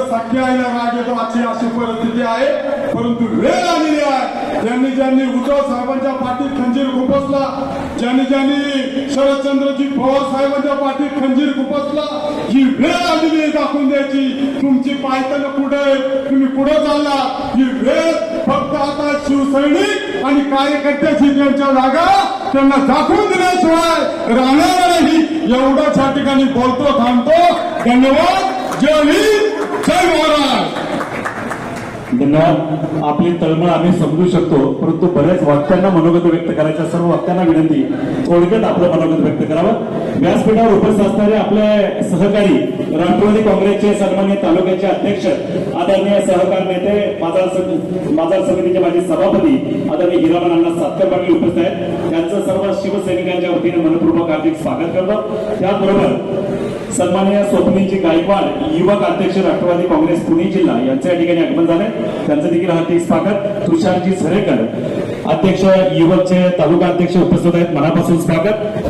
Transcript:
अख्ख्याला राग येतो आजची अशी परिस्थिती आहे. परंतु वेळ आलेली आहे. ज्यांनी ज्यांनी उद्धव साहेबांच्या पाठीत खंजीर खुपसला ज्यांनी ज्यांनी शरदचंद्रजी पवार साहेबांच्या पाठीत खंजीर खुपसला ही वेळ आलेली आहे दाखवून द्यायची. तुमची पुढे तुम्ही पुढे चालला. ही वेळ फक्त आता शिवसैनिक आणि कार्यकर्त्याची त्यांच्या जागा त्यांना दाखवून दिल्याशिवाय राहणार नाही. एवढंच या ठिकाणी बोलतो थांबतो. धन्यवाद. जय हिंद. धन्यवाद आपली तळमळ आम्ही समजू शकतो परंतु बऱ्याच वाक्यांना मनोगत व्यक्त करायच्या सर्व वाक्यांना विनंती. थोडक्यात आपलं मनोगत व्यक्त करावं. व्यासपीठावर उपस्थित असणारे आपले सहकारी राष्ट्रवादी काँग्रेसचे सन्मान्य तालुक्याचे अध्यक्ष आदरणीय सहकार नेते बाजार बाजार समितीचे माजी सभापती आदरणीय हिरामन अण्णा सातकर पाटील उपस्थित आहेत. त्यांचं सर्व शिवसैनिकांच्या वतीने मनपूर्वक हार्दिक स्वागत करतो. त्याचबरोबर सन्माननीय स्वप्नीजी गायकवाड युवक अध्यक्ष राष्ट्रवादी काँग्रेस पुणे जिल्हा यांचं या ठिकाणी आगमन झालंय. त्यांचं देखील हार्दिक स्वागत. तुषारजी झरेकर अध्यक्ष युवकचे तालुका अध्यक्ष उपस्थित आहेत. मनापासून स्वागत.